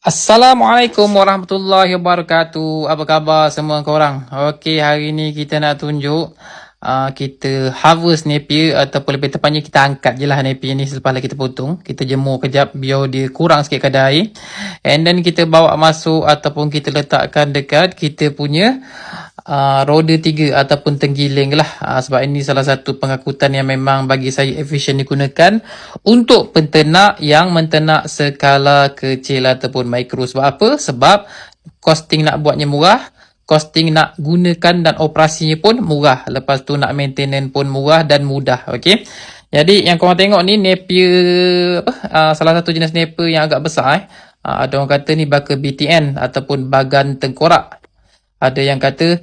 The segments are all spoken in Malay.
Assalamualaikum warahmatullahi wabarakatuh. Apa khabar semua korang? Okey, hari ni kita nak tunjuk uh, kita harvest napier ataupun lebih tepatnya kita angkat je lah napier ni selepas kita potong. Kita jemur kejap biar dia kurang sikit kadar air. And then kita bawa masuk ataupun kita letakkan dekat kita punya uh, roda tiga ataupun tenggiling lah. Uh, sebab ini salah satu pengangkutan yang memang bagi saya efisien digunakan untuk penternak yang menternak skala kecil ataupun mikro. Sebab apa? Sebab costing nak buatnya murah. Costing nak gunakan dan operasinya pun murah. Lepas tu nak maintenance pun murah dan mudah. Okay. Jadi yang korang tengok ni napier apa? Uh, salah satu jenis napier yang agak besar eh. Uh, ada orang kata ni bakal BTN ataupun bagan tengkorak. Ada yang kata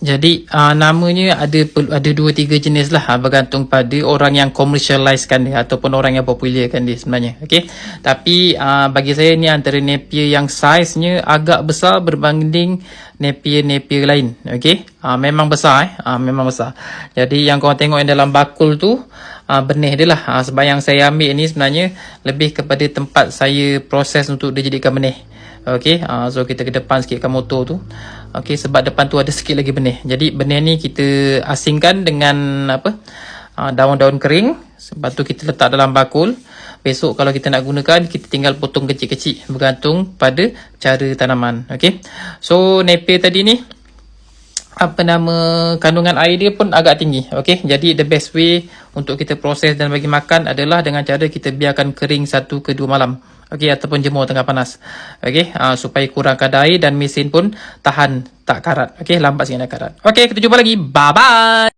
jadi uh, namanya ada ada dua tiga jenis lah uh, bergantung pada orang yang commercializekan dia ataupun orang yang popularkan dia sebenarnya. Okey. Tapi uh, bagi saya ni antara napier yang saiznya agak besar berbanding napier-napier lain. Okey. Uh, memang besar eh. Uh, memang besar. Jadi yang kau tengok yang dalam bakul tu uh, benih dia lah. Uh, sebab yang saya ambil ni sebenarnya lebih kepada tempat saya proses untuk dijadikan benih. Okey, uh, so kita ke depan sikitkan motor tu. Okey, sebab depan tu ada sikit lagi benih. Jadi benih ni kita asingkan dengan apa? Uh, daun-daun kering. Sebab tu kita letak dalam bakul. Besok kalau kita nak gunakan, kita tinggal potong kecil-kecil bergantung pada cara tanaman. Okey. So napier tadi ni apa nama kandungan air dia pun agak tinggi. Okey. Jadi the best way untuk kita proses dan bagi makan adalah dengan cara kita biarkan kering satu ke dua malam. Okey ataupun jemur tengah panas. Okey uh, supaya kurang kadar air dan mesin pun tahan tak karat. Okey lambat sikit nak karat. Okey kita jumpa lagi. Bye bye.